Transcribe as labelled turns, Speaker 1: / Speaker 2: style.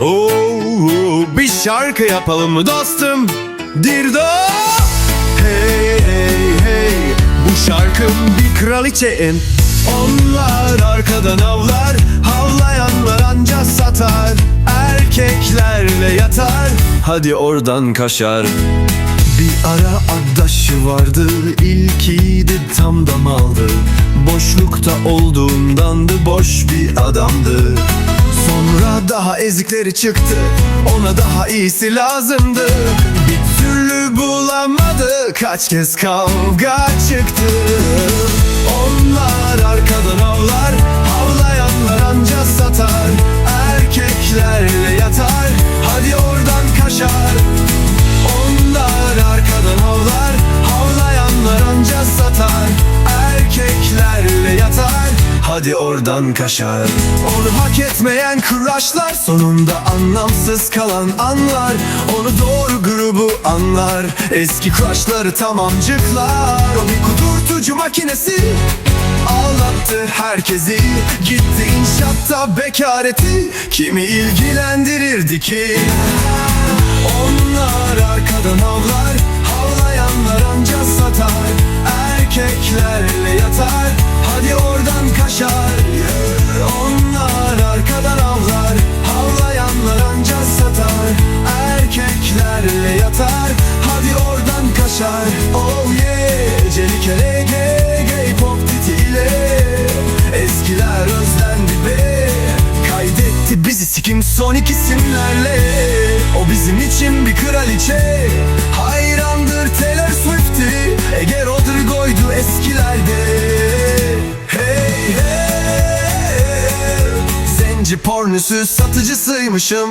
Speaker 1: Oo, bir şarkı yapalım mı dostum? Dirdo! Hey hey hey Bu şarkım bir kraliçenin Onlar arkadan avlar Havlayanlar anca satar. Erkeklerle yatar Hadi oradan kaşar. Bir ara addaşı vardı İlkiydi tam damaldı Boşlukta olduğundandı Boş bir adamdı Sonra daha ezikleri çıktı Ona daha iyisi lazımdı. Bir türlü bulamadı Kaç kez kavga çıktı. Onlar Hadi oradan kaşar Onu hak etmeyen kıraşlar Sonunda anlamsız kalan anlar. Onu doğru grubu anlar Eski kıraşları tamamcıklar. O bir kudurtucu makinesi Ağlattı herkesi. Gitti inşaatta bekareti Kimi ilgilendirirdi ki? Onlar arkadan avlar Havlayanlar anca satar. Erkeklerle yatar Yatar Hadi oradan kaşar Oh yeah Celikere gay gay pop titiyle Eskiler özlendi be Kaydetti bizi sikim sonik isimlerle. O bizim için bir kraliçe Hayrandır Taylor Swift'i. Ege Rodrigo'ydu eskilerde. Hey hey. Zenci pornosu satıcısıymışım